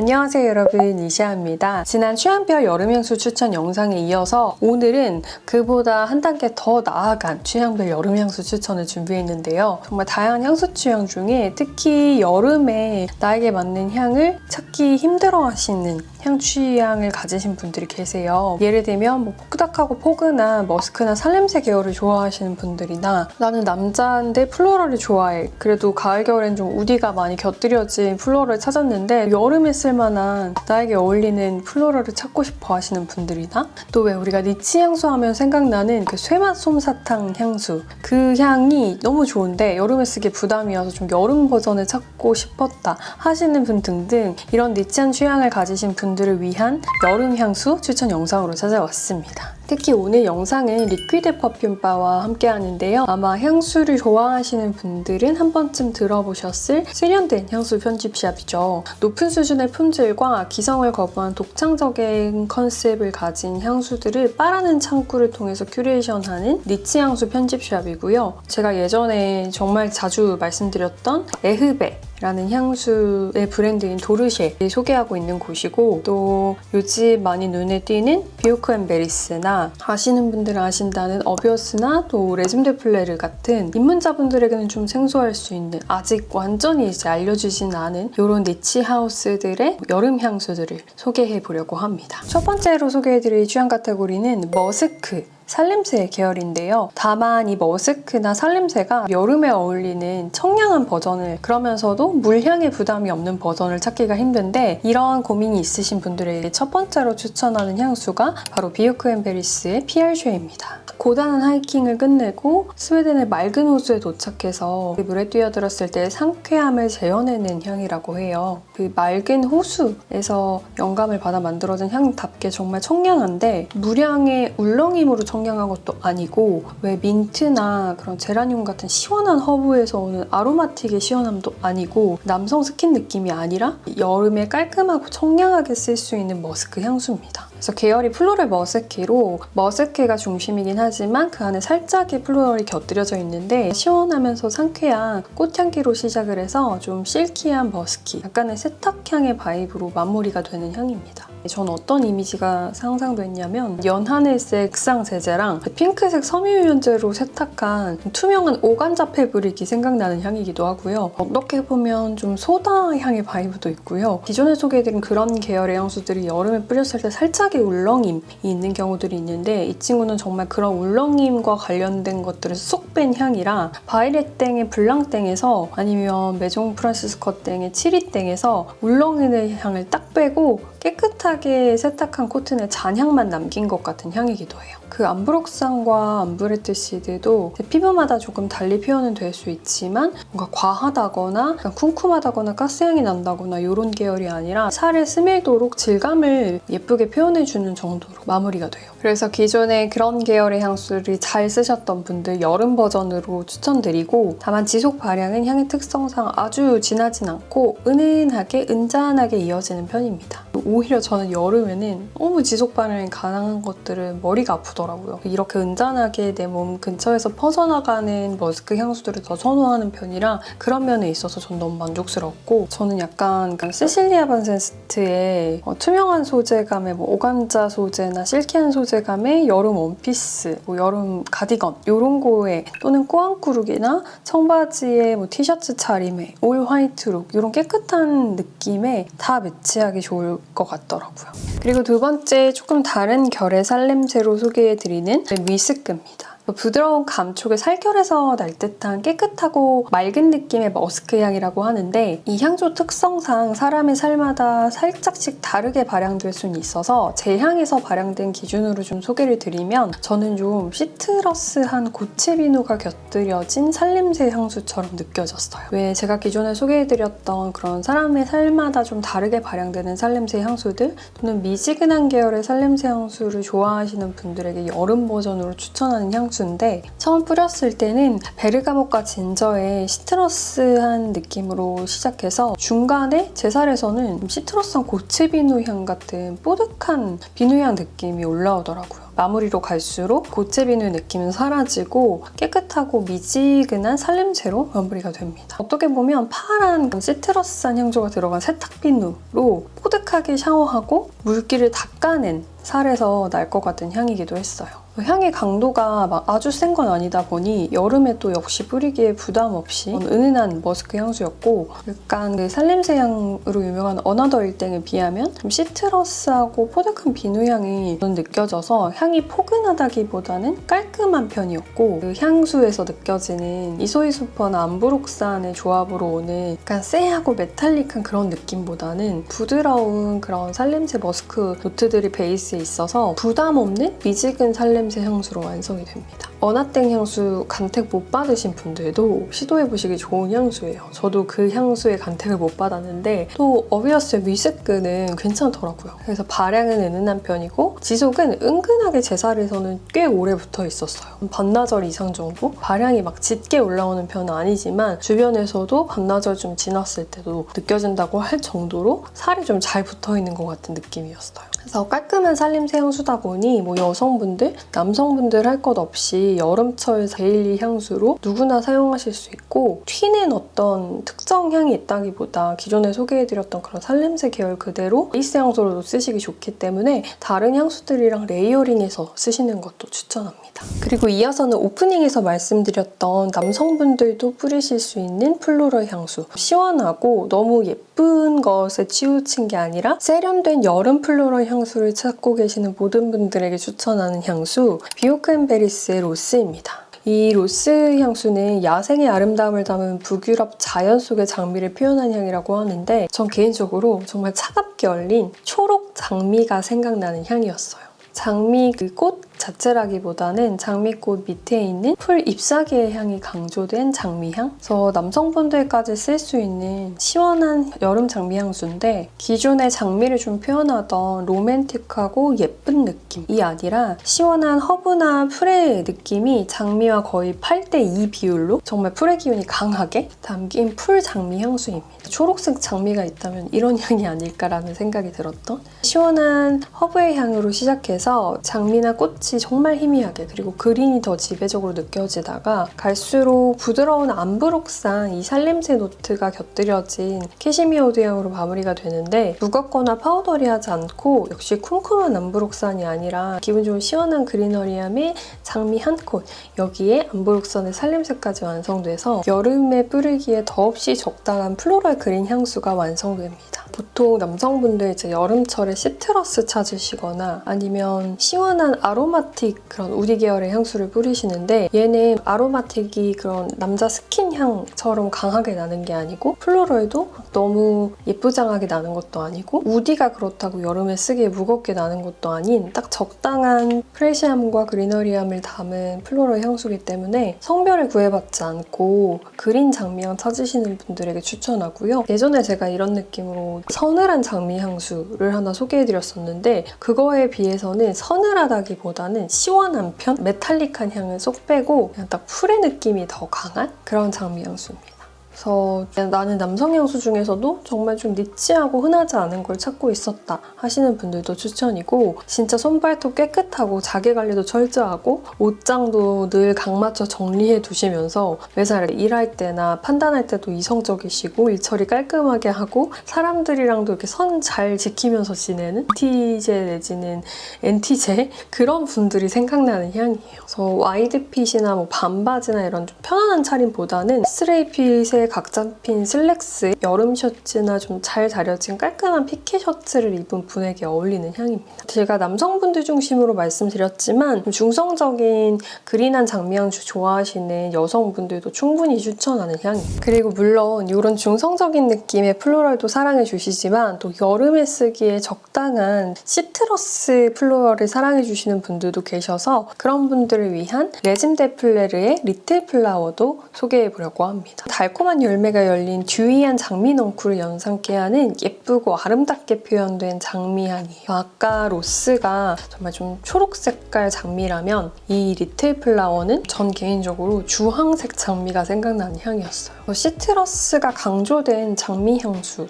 안녕하세요 여러분 이시아입니다. 지난 취향별 여름향수 추천 영상에 이어서 오늘은 그보다 한 단계 더 나아간 취향별 여름향수 추천을 준비했는데요. 정말 다양한 향수 취향 중에 특히 여름에 나에게 맞는 향을 찾기 힘들어 하시는 향 취향을 가지신 분들이 계세요. 예를 들면 뭐 푸닥하고 포근한 머스크나 살냄새 계열을 좋아하시는 분들이나 나는 남자인데 플로럴을 좋아해. 그래도 가을 겨울엔 좀 우디가 많이 곁들여진 플로럴을 찾았는데 여름에 쓸만한 나에게 어울리는 플로럴을 찾고 싶어 하시는 분들이나 또 왜 우리가 니치 향수 하면 생각나는 그 쇠맛 솜사탕 향수 그 향이 너무 좋은데 여름에 쓰기 부담이어서 좀 여름 버전을 찾고 싶었다 하시는 분 등등 이런 니치한 취향을 가지신 분 들을 위한 여름 향수 추천 영상으로 찾아왔습니다. 특히 오늘 영상은 리퀴드 퍼퓸 바와 함께 하는데요. 아마 향수를 좋아하시는 분들은 한 번쯤 들어보셨을 세련된 향수 편집샵이죠. 높은 수준의 품질과 기성을 거부한 독창적인 컨셉을 가진 향수들을 빠르는 창구를 통해서 큐레이션하는 니치 향수 편집샵이고요. 제가 예전에 정말 자주 말씀드렸던 에흐베 라는 향수의 브랜드인 도르쉐를 소개하고 있는 곳이고 또 요즘 많이 눈에 띄는 비오크 앤 베리스나 아시는 분들은 아신다는 어비어스나 또 레즘데 플레르 같은 입문자분들에게는 좀 생소할 수 있는 아직 완전히 이제 알려주진 않은 이런 니치 하우스들의 여름 향수들을 소개해 보려고 합니다. 첫 번째로 소개해드릴 취향 카테고리는 머스크 살냄새 계열인데요. 다만 이 머스크나 살냄새가 여름에 어울리는 청량한 버전을 그러면서도 물향의 부담이 없는 버전을 찾기가 힘든데 이런 고민이 있으신 분들에게 첫 번째로 추천하는 향수가 바로 비오크앤베리스의 피알쉐입니다. 고단한 하이킹을 끝내고 스웨덴의 맑은 호수에 도착해서 그 물에 뛰어들었을 때 상쾌함을 재현해낸 향이라고 해요. 그 맑은 호수에서 영감을 받아 만들어진 향답게 정말 청량한데 물향의 울렁임으로 청 량한 것도 아니고 왜 민트나 그런 제라늄 같은 시원한 허브에서 오는 아로마틱의 시원함도 아니고 남성 스킨 느낌이 아니라 여름에 깔끔하고 청량하게 쓸 수 있는 머스크 향수입니다. 그래서 계열이 플로럴 머스키로 머스크가 중심이긴 하지만 그 안에 살짝의 플로럴이 곁들여져 있는데 시원하면서 상쾌한 꽃향기로 시작을 해서 좀 실키한 머스키, 약간의 세탁향의 바이브로 마무리가 되는 향입니다. 전 어떤 이미지가 상상됐냐면 연하늘색 극상 제제랑 핑크색 섬유유연제로 세탁한 투명한 오간자 패브릭이 생각나는 향이기도 하고요. 어떻게 보면 좀 소다 향의 바이브도 있고요. 기존에 소개해드린 그런 계열의 향수들이 여름에 뿌렸을 때 살짝의 울렁임이 있는 경우들이 있는데 이 친구는 정말 그런 울렁임과 관련된 것들을 쏙 뺀 향이라 바이레땡의 블랑땡에서 아니면 메종 프란시스코 땡의 치리땡에서 울렁이는 향을 딱 빼고 깨끗 하게 세탁한 코튼에 잔향만 남긴 것 같은 향이기도 해요. 그 암브록산과 암브레트 시드도 피부마다 조금 달리 표현은 될 수 있지만 뭔가 과하다거나 쿰쿰하다거나 가스향이 난다거나 이런 계열이 아니라 살에 스밀도록 질감을 예쁘게 표현해주는 정도로 마무리가 돼요. 그래서 기존에 그런 계열의 향수를 잘 쓰셨던 분들 여름 버전으로 추천드리고 다만 지속 발향은 향의 특성상 아주 진하진 않고 은은하게 은잔하게 이어지는 편입니다. 오히려 저는 여름에는 너무 지속 발향이 가능한 것들은 머리가 아프 더라고요. 이렇게 은잔하게 내 몸 근처에서 퍼져나가는 머스크 향수들을 더 선호하는 편이라 그런 면에 있어서 전 너무 만족스럽고 저는 약간 그 세실리아 반센스트의 어, 투명한 소재감의 뭐 오간자 소재나 실키한 소재감의 여름 원피스, 뭐 여름 가디건 이런 거에 또는 꾸안꾸룩이나 청바지에 뭐 티셔츠 차림에 올 화이트 룩 이런 깨끗한 느낌에 다 매치하기 좋을 것 같더라고요. 그리고 두 번째 조금 다른 결의 살냄새로 소개 해드리는 미스크입니다. 부드러운 감촉의 살결에서 날 듯한 깨끗하고 맑은 느낌의 머스크 향이라고 하는데 이 향조 특성상 사람의 살마다 살짝씩 다르게 발향될 수는 있어서 제 향에서 발향된 기준으로 좀 소개를 드리면 저는 좀 시트러스한 고체비누가 곁들여진 살냄새 향수처럼 느껴졌어요. 왜 제가 기존에 소개해드렸던 그런 사람의 살마다 좀 다르게 발향되는 살냄새 향수들 또는 미지근한 계열의 살냄새 향수를 좋아하시는 분들에게 여름 버전으로 추천하는 향수 향수인데 처음 뿌렸을 때는 베르가못과 진저의 시트러스한 느낌으로 시작해서 중간에 제 살에서는 시트러스한 고체 비누 향 같은 뽀득한 비누 향 느낌이 올라오더라고요. 마무리로 갈수록 고체 비누 느낌은 사라지고 깨끗하고 미지근한 살냄새로 마무리가 됩니다. 어떻게 보면 파란 시트러스한 향조가 들어간 세탁 비누로 뽀득 깨끗하게 샤워하고 물기를 닦아낸 살에서 날 것 같은 향이기도 했어요. 향의 강도가 막 아주 센 건 아니다 보니 여름에 또 역시 뿌리기에 부담 없이 은은한 머스크 향수였고 약간 그 살냄새 향으로 유명한 어나더 일땡에 비하면 좀 시트러스하고 포득한 비누 향이 느껴져서 향이 포근하다기보다는 깔끔한 편이었고 그 향수에서 느껴지는 이소이소퍼나 암브록산의 조합으로 오는 약간 쎄하고 메탈릭한 그런 느낌보다는 부드러운 그런 살냄새 머스크 노트들이 베이스에 있어서 부담 없는 미지근 살냄새 향수로 완성이 됩니다. 어나땡 향수 간택 못 받으신 분들도 시도해보시기 좋은 향수예요. 저도 그 향수의 간택을 못 받았는데 또 어비어스의 미스크는 괜찮더라고요. 그래서 발향은 은은한 편이고 지속은 은근하게 제 살에서는 꽤 오래 붙어 있었어요. 반나절 이상 정도? 발향이 막 짙게 올라오는 편은 아니지만 주변에서도 반나절 좀 지났을 때도 느껴진다고 할 정도로 살이 좀 잘 붙어 있는 것 같은 느낌이었어요. 그래서 깔끔한 살림새 향수다 보니 뭐 여성분들, 남성분들 할 것 없이 여름철 데일리 향수로 누구나 사용하실 수 있고 튀는 어떤 특정 향이 있다기보다 기존에 소개해드렸던 그런 살림새 계열 그대로 베이스 향수로도 쓰시기 좋기 때문에 다른 향수들이랑 레이어링해서 쓰시는 것도 추천합니다. 그리고 이어서는 오프닝에서 말씀드렸던 남성분들도 뿌리실 수 있는 플로럴 향수. 시원하고 너무 예쁜 것에 치우친 게 아니라 세련된 여름 플로럴 향수를 찾고 계시는 모든 분들에게 추천하는 향수 비오크앤베리스의 로스입니다. 이 로스 향수는 야생의 아름다움을 담은 북유럽 자연 속의 장미를 표현한 향이라고 하는데 전 개인적으로 정말 차갑게 얼린 초록 장미가 생각나는 향이었어요. 장미 그 꽃 자체라기보다는 장미꽃 밑에 있는 풀 잎사귀의 향이 강조된 장미향. 그래서 남성분들까지 쓸 수 있는 시원한 여름 장미 향수인데 기존의 장미를 좀 표현하던 로맨틱하고 예쁜 느낌이 아니라 시원한 허브나 풀의 느낌이 장미와 거의 8대2 비율로 정말 풀의 기운이 강하게 담긴 풀 장미 향수입니다. 초록색 장미가 있다면 이런 향이 아닐까라는 생각이 들었던 시원한 허브의 향으로 시작해서 장미나 꽃이 정말 희미하게 그리고 그린이 더 지배적으로 느껴지다가 갈수록 부드러운 암브록산 이 살냄새 노트가 곁들여진 캐시미어 우드 향으로 마무리가 되는데 무겁거나 파우더리하지 않고 역시 쿰쿰한 암브록산이 아니라 기분 좋은 시원한 그리너리함의 장미 한콧 여기에 암브록산의 살냄새까지 완성돼서 여름에 뿌리기에 더없이 적당한 플로럴 그린 향수가 완성됩니다. 보통 남성분들 이제 여름철에 시트러스 찾으시거나 아니면 시원한 아로마틱 그런 우디 계열의 향수를 뿌리시는데 얘는 아로마틱이 그런 남자 스킨 향처럼 강하게 나는 게 아니고 플로럴도 너무 예쁘장하게 나는 것도 아니고 우디가 그렇다고 여름에 쓰기에 무겁게 나는 것도 아닌 딱 적당한 프레시함과 그리너리함을 담은 플로럴 향수기 때문에 성별을 구애받지 않고 그린 장미향 찾으시는 분들에게 추천하고요. 예전에 제가 이런 느낌으로 서늘한 장미 향수를 하나 소개해드렸었는데 그거에 비해서는 서늘하다기보다는 시원한 편? 메탈릭한 향을 쏙 빼고 그냥 딱 풀의 느낌이 더 강한 그런 장미 향수입니다. 그래서 나는 남성 향수 중에서도 정말 좀 니치하고 흔하지 않은 걸 찾고 있었다 하시는 분들도 추천이고 진짜 손발톱 깨끗하고 자기 관리도 철저하고 옷장도 늘 각맞춰 정리해 두시면서 매사 일할 때나 판단할 때도 이성적이시고 일처리 깔끔하게 하고 사람들이랑도 이렇게 선 잘 지키면서 지내는 NT제 내지는 NT제 그런 분들이 생각나는 향이에요. 그래서 와이드핏이나 뭐 반바지나 이런 좀 편안한 차림보다는 스트레이핏의 각 잡힌 슬랙스, 여름 셔츠나 좀 잘 다려진 깔끔한 피케 셔츠를 입은 분에게 어울리는 향입니다. 제가 남성분들 중심으로 말씀드렸지만 좀 중성적인 그린한 장미향 좋아하시는 여성분들도 충분히 추천하는 향이에요. 그리고 물론 이런 중성적인 느낌의 플로럴도 사랑해 주시지만 또 여름에 쓰기에 적당한 시트러스 플로럴을 사랑해 주시는 분들도 계셔서 그런 분들을 위한 레진 데플레르의 리틀 플라워도 소개해 보려고 합니다. 달콤한 열매가 열린 듀이한 장미 넝쿨을 연상케 하는 예쁘고 아름답게 표현된 장미향이에요. 아까 로스가 정말 좀 초록 색깔 장미라면 이 리틀 플라워는 전 개인적으로 주황색 장미가 생각나는 향이었어요. 시트러스가 강조된 장미 향수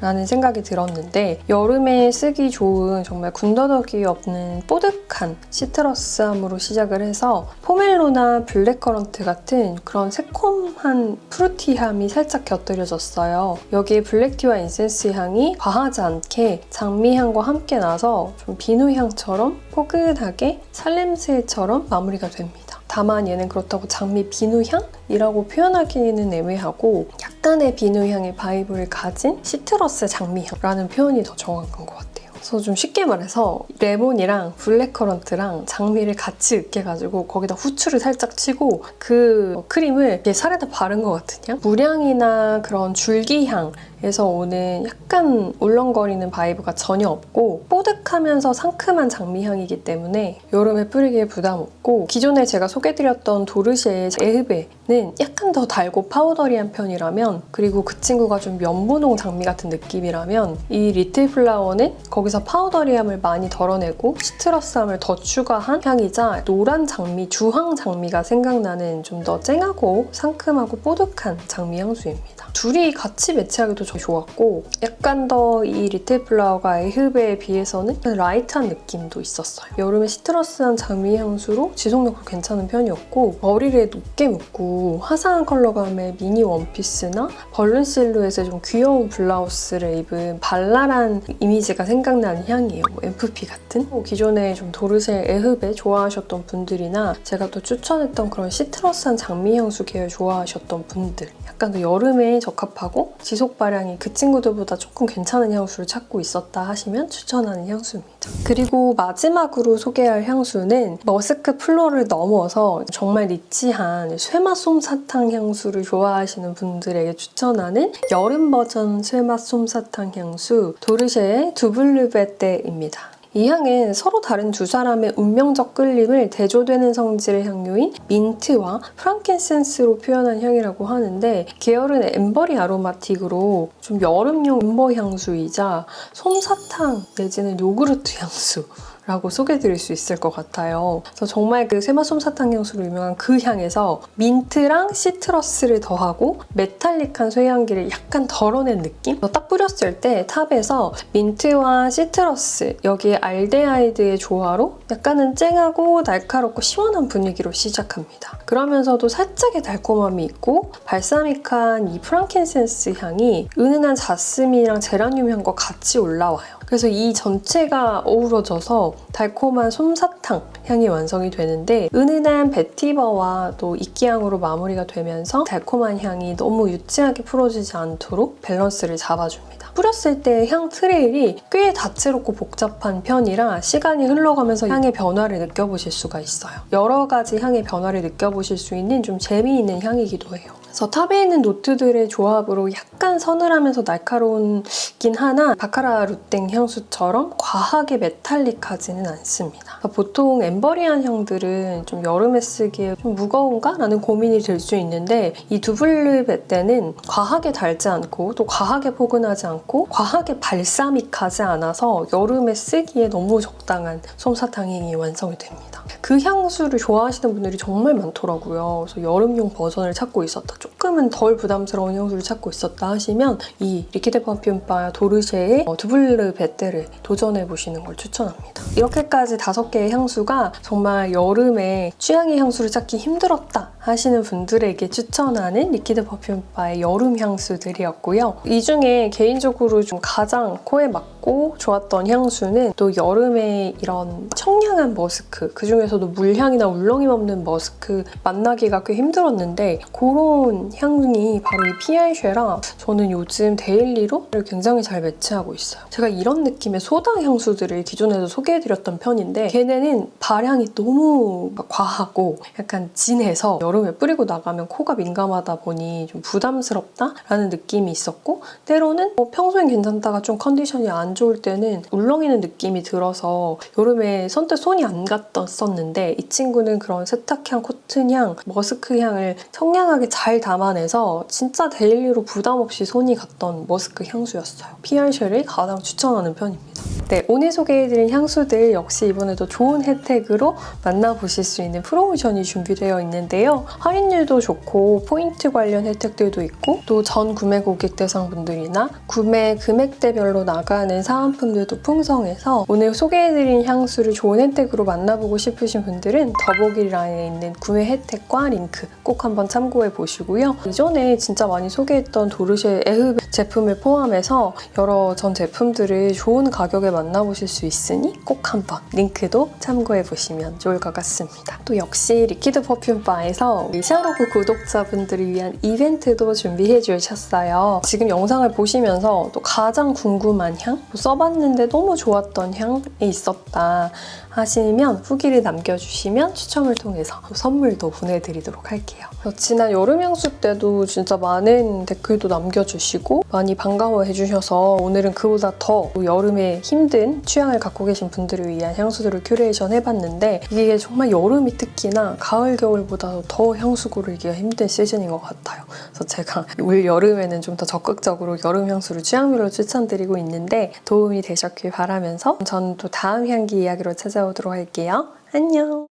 라는 생각이 들었는데 여름에 쓰기 좋은 정말 군더더기 없는 뽀득한 시트러스함으로 시작을 해서 포멜로나 블랙커런트 같은 그런 새콤한 프루티함이 살짝 곁들여졌어요. 여기에 블랙티와 인센스 향이 과하지 않게 장미향과 함께 나서 좀 비누향처럼 포근하게 살냄새처럼 마무리가 됩니다. 다만 얘는 그렇다고 장미 비누향이라고 표현하기는 애매하고 약간의 비누향의 바이브를 가진 시트러스 장미향라는 표현이 더 정확한 것 같아요. 그래서 좀 쉽게 말해서 레몬이랑 블랙커런트랑 장미를 같이 으깨가지고 거기다 후추를 살짝 치고 그 크림을 살에다 바른 것 향? 물향이나 그런 줄기향에서 오는 약간 울렁거리는 바이브가 전혀 없고 뽀득하면서 상큼한 장미향이기 때문에 여름에 뿌리기에 부담 없고 기존에 제가 소개드렸던 도르쉐의 에흐베 는 약간 더 달고 파우더리한 편이라면 그리고 그 친구가 좀 면분홍 장미 같은 느낌이라면 이 리틀 플라워는 거기서 파우더리함을 많이 덜어내고 시트러스함을 더 추가한 향이자 노란 장미, 주황 장미가 생각나는 좀 더 쨍하고 상큼하고 뽀득한 장미 향수입니다. 둘이 같이 매치하기도 저 좋았고 약간 더 이 리틀 플라워가 에흐베에 비해서는 라이트한 느낌도 있었어요. 여름에 시트러스한 장미 향수로 지속력도 괜찮은 편이었고 머리를 높게 묶고 화사한 컬러감의 미니 원피스나 벌룬 실루엣의 좀 귀여운 블라우스를 입은 발랄한 이미지가 생각나는 향이에요. 뭐 MFP 같은 뭐 기존에 좀 도르쉐 에흐베 좋아하셨던 분들이나 제가 또 추천했던 그런 시트러스한 장미 향수 계열 좋아하셨던 분들 약간 더 여름에 적합하고 지속 발향이 그 친구들보다 조금 괜찮은 향수를 찾고 있었다 하시면 추천하는 향수입니다. 그리고 마지막으로 소개할 향수는 머스크 플로를 넘어서 정말 니치한 쇠맛 솜 사탕 향수를 좋아하시는 분들에게 추천하는 여름 버전 쇠맛 솜 사탕 향수 도르쉐의 두블르베떼입니다. 이 향은 서로 다른 두 사람의 운명적 끌림을 대조되는 성질의 향료인 민트와 프랑켄센스로 표현한 향이라고 하는데 계열은 엠버리 아로마틱으로 좀 여름용 음버 향수이자 솜사탕 내지는 요구르트 향수 라고 소개드릴 수 있을 것 같아요. 그래서 정말 그 세마솜 사탕 향수로 유명한 그 향에서 민트랑 시트러스를 더하고 메탈릭한 쇠향기를 약간 덜어낸 느낌? 딱 뿌렸을 때 탑에서 민트와 시트러스 여기에 알데하이드의 조화로 약간은 쨍하고 날카롭고 시원한 분위기로 시작합니다. 그러면서도 살짝의 달콤함이 있고 발사믹한 이 프랑켄센스 향이 은은한 자스민이랑 제라늄 향과 같이 올라와요. 그래서 이 전체가 어우러져서 달콤한 솜사탕 향이 완성이 되는데 은은한 베티버와 또 이끼향으로 마무리가 되면서 달콤한 향이 너무 유치하게 풀어지지 않도록 밸런스를 잡아줍니다. 뿌렸을 때 향 트레일이 꽤 다채롭고 복잡한 편이라 시간이 흘러가면서 향의 변화를 느껴보실 수가 있어요. 여러 가지 향의 변화를 느껴보실 수 있는 좀 재미있는 향이기도 해요. 그래서 탑에 있는 노트들의 조합으로 약간 서늘하면서 날카로운긴 하나 바카라 루땡 향수처럼 과하게 메탈릭하지는 않습니다. 그러니까 보통 엠버리한 향들은 좀 여름에 쓰기에 좀 무거운가? 라는 고민이 들 수 있는데 이 두블르 베떼는 과하게 달지 않고 또 과하게 포근하지 않고 과하게 발사믹하지 않아서 여름에 쓰기에 너무 적당한 솜사탕이 완성이 됩니다. 그 향수를 좋아하시는 분들이 정말 많더라고요. 그래서 여름용 버전을 찾고 있었다. 조금은 덜 부담스러운 향수를 찾고 있었다 하시면 이 리퀴드 퍼퓸바 도르쉐의 어, 두블르 베떼를 도전해 보시는 걸 추천합니다. 이렇게까지 다섯 개의 향수가 정말 여름에 취향의 향수를 찾기 힘들었다 하시는 분들에게 추천하는 리퀴드 퍼퓸 바의 여름 향수들이었고요. 이 중에 개인적으로 좀 가장 코에 맞고 좋았던 향수는 또 여름에 이런 청량한 머스크 그 중에서도 물향이나 울렁임 없는 머스크 만나기가 꽤 힘들었는데 그런 향이 바로 이 피알쉐라 저는 요즘 데일리로 굉장히 잘 매치하고 있어요. 제가 이런 느낌의 소다 향수들을 기존에도 소개해드렸던 편인데 걔네는 발향이 너무 과하고 약간 진해서 여름 에 뿌리고 나가면 코가 민감하다 보니 좀 부담스럽다라는 느낌이 있었고 때로는 뭐 평소엔 괜찮다가 좀 컨디션이 안 좋을 때는 울렁이는 느낌이 들어서 여름에 선뜻 손이 안 갔었는데 이 친구는 그런 세탁향, 코튼향, 머스크향을 청량하게 잘 담아내서 진짜 데일리로 부담 없이 손이 갔던 머스크 향수였어요. 피알쉐를 가장 추천하는 편입니다. 네, 오늘 소개해드린 향수들 역시 이번에도 좋은 혜택으로 만나보실 수 있는 프로모션이 준비되어 있는데요. 할인율도 좋고 포인트 관련 혜택들도 있고 또 전 구매 고객 대상 분들이나 구매 금액대별로 나가는 사은품들도 풍성해서 오늘 소개해드린 향수를 좋은 혜택으로 만나보고 싶으신 분들은 더보기란에 있는 구매 혜택과 링크 꼭 한번 참고해 보시고요. 이전에 진짜 많이 소개했던 도르쉐 에흐베 제품을 포함해서 여러 전 제품들을 좋은 가격에 만나보실 수 있으니 꼭 한번 링크도 참고해 보시면 좋을 것 같습니다. 또 역시 리퀴드 퍼퓸 바에서 우리 샤로그 구독자분들을 위한 이벤트도 준비해 주셨어요. 지금 영상을 보시면서 또 가장 궁금한 향, 또 써봤는데 너무 좋았던 향이 있었다 하시면 후기를 남겨주시면 추첨을 통해서 선물도 보내드리도록 할게요. 지난 여름 향수 때도 진짜 많은 댓글도 남겨주시고 많이 반가워해 주셔서 오늘은 그보다 더 여름에 힘든 취향을 갖고 계신 분들을 위한 향수들을 큐레이션 해봤는데 이게 정말 여름이 특히나 가을 겨울보다 더 향수 고르기가 힘든 시즌인 것 같아요. 그래서 제가 올 여름에는 좀 더 적극적으로 여름 향수를 취향별로 추천드리고 있는데 도움이 되셨길 바라면서 저는 또 다음 향기 이야기로 찾아오도록 할게요. 안녕!